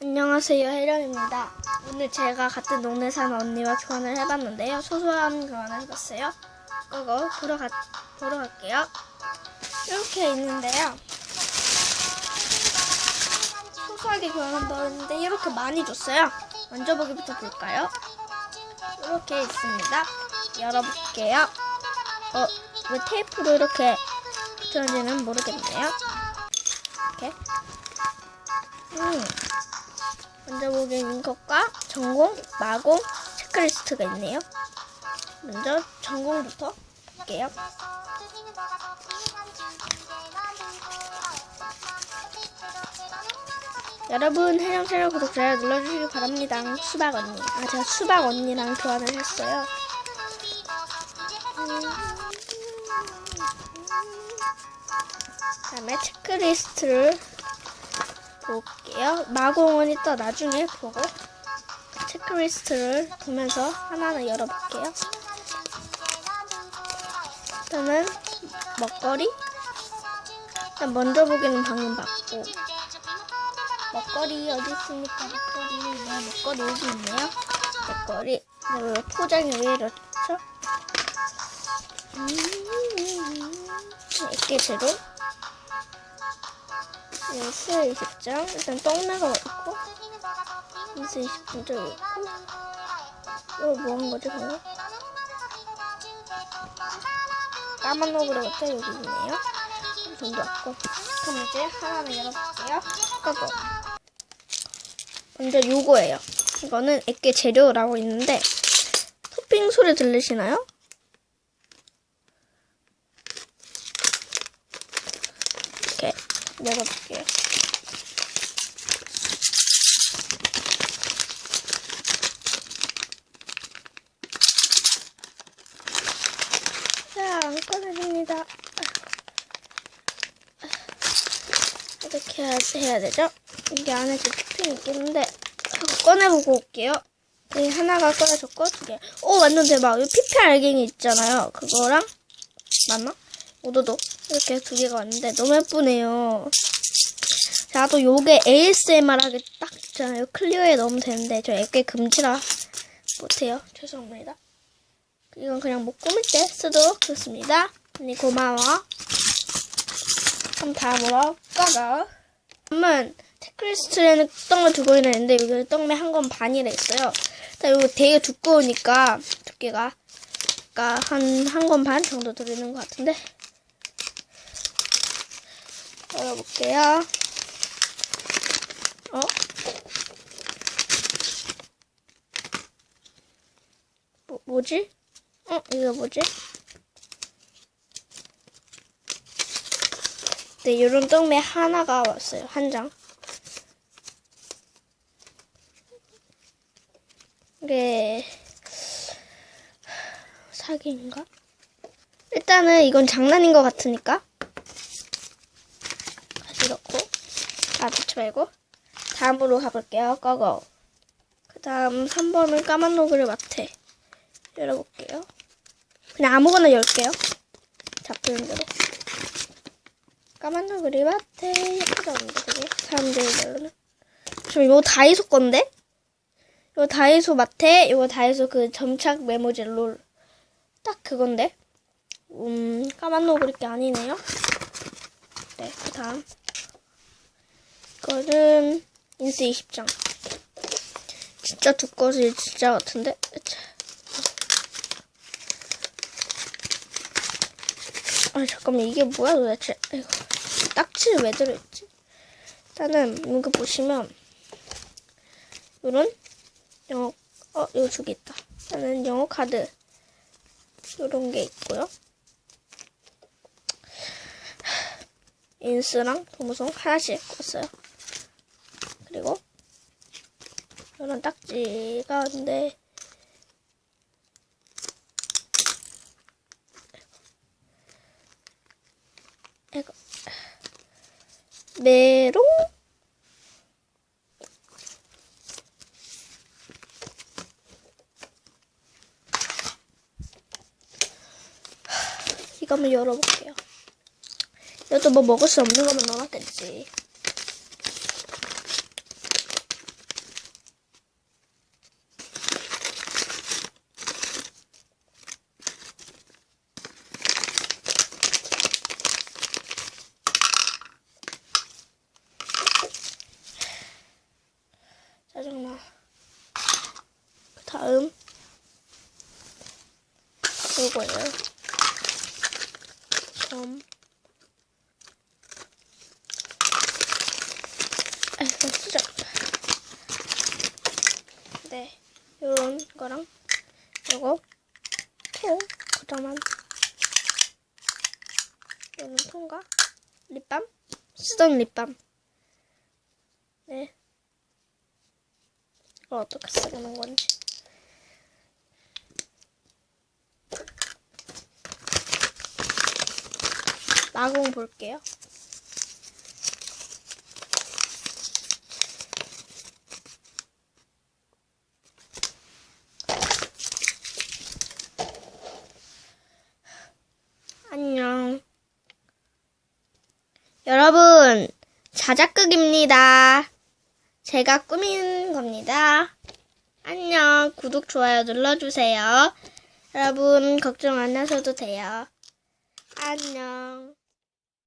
안녕하세요, 혜령입니다. 오늘 제가 같은 동네 사는 언니와 교환을 해봤는데요. 소소한 교환을 해봤어요. 그거 보러, 가, 보러 갈게요. 이렇게 있는데요. 소소하게 교환한다고 했는데 이렇게 많이 줬어요. 만져보기부터 볼까요? 이렇게 있습니다. 열어볼게요. 어, 왜 테이프로 이렇게 붙여는지는 모르겠네요. 이렇게. 음. 먼저 보기엔 것과 전공, 마공, 체크리스트가 있네요. 먼저 전공부터 볼게요. 여러분 해령 채널 구독 좋아요 눌러주시기 바랍니다. 수박 언니. 아 제가 수박 언니랑 교환을 했어요. 음. 그다음에 체크리스트를 볼게요. 마공은 이따 나중에 보고 체크리스트를 보면서 하나는 열어볼게요. 일단은 먹거리. 일단 먼저 보기는 방금 봤고 먹거리 어디 있습니까? 먹거리 네 먹거리 여기 있네요. 먹거리 네, 왜 포장이 왜 이렇죠? 음, 이게 제로. 인스 20장? 일단 떡내가 있고 20장 저기 있고. 이거 뭐 한 거지 방금? 까만 너구리가 또 여기 있네요. 돈도 왔고 그럼 이제 하나는 열어볼게요. 꺼고 먼저 요거예요. 이거는 액계 재료라고 있는데 토핑 소리 들리시나요? 이렇게 열어볼게요. 자, 안 꺼내집니다. 이렇게 해야, 되죠? 이게 안에 토핑이 있겠는데 꺼내보고 올게요. 이 하나가 꺼내졌고 두 개. 오 완전 대박. 이 피피 알갱이 있잖아요. 그거랑 맞나? 오도도 이렇게 두 개가 왔는데 너무 예쁘네요. 자, 또 요게 ASMR 하기 딱 있잖아요. 클리어에 넣으면 되는데 저 애꽤 금지라 못해요. 죄송합니다. 이건 그냥 뭐 꾸밀 때 쓰도록 하겠습니다. 언니 고마워. 그럼 다음으로 꺼가. 다음은 테크리스트에는 떡을 두고 있는데 여기 떡매 한건 반이라 있어요. 일단 이거 되게 두꺼우니까 두께가 그러니까 한 한 건 반 정도 들리는 것 같은데 열어볼게요. 어? 뭐, 뭐지? 어, 이거 뭐지? 네, 요런 떡매 하나가 왔어요. 한 장. 이게 사기인가? 일단은 이건 장난인 것 같으니까 다시 넣고 아 넣지 말고 다음으로 가볼게요. 꺼고 그 다음 3번은 까만 노그를 마테 열어볼게요. 그냥 아무거나 열게요. 잡히는 대로 까만 노그리 마테 예쁘지 않은데 그게 사람들이 별로는 저 이거 다이소 건데? 이거 다이소 마테 이거 다이소 그 점착 메모지 롤딱 그건데 음 까만 노그리 게 아니네요. 네, 그 다음. 이거는 인스 20장. 진짜 두꺼워서 진짜 같은데? 아, 잠깐만, 이게 뭐야 도대체? 이거 딱지를 왜 들어있지? 일단은, 이거 보시면, 요런 영어, 어, 이거 두 개 있다. 일단은 영어 카드. 요런 게 있고요. 인스랑 도무송 하나씩 꽂았어요. 그리고 이런 딱지가 있는데 이거 메롱 이거 한번 열어볼게요. 이것도 뭐 먹을 수 없는 거만 넣어놨겠지. 다음 요거예요. 점. 아, 이건 수작. 네, 요런 거랑 요거 통 그다만 요런 통과 립밤 쓰던 립밤. 네. 이걸 어떻게 쓰는 건지. 마공 볼게요. 안녕. 여러분, 자작극입니다. 제가 꾸민 겁니다. 안녕. 구독, 좋아요 눌러주세요. 여러분, 걱정 안 하셔도 돼요. 안녕.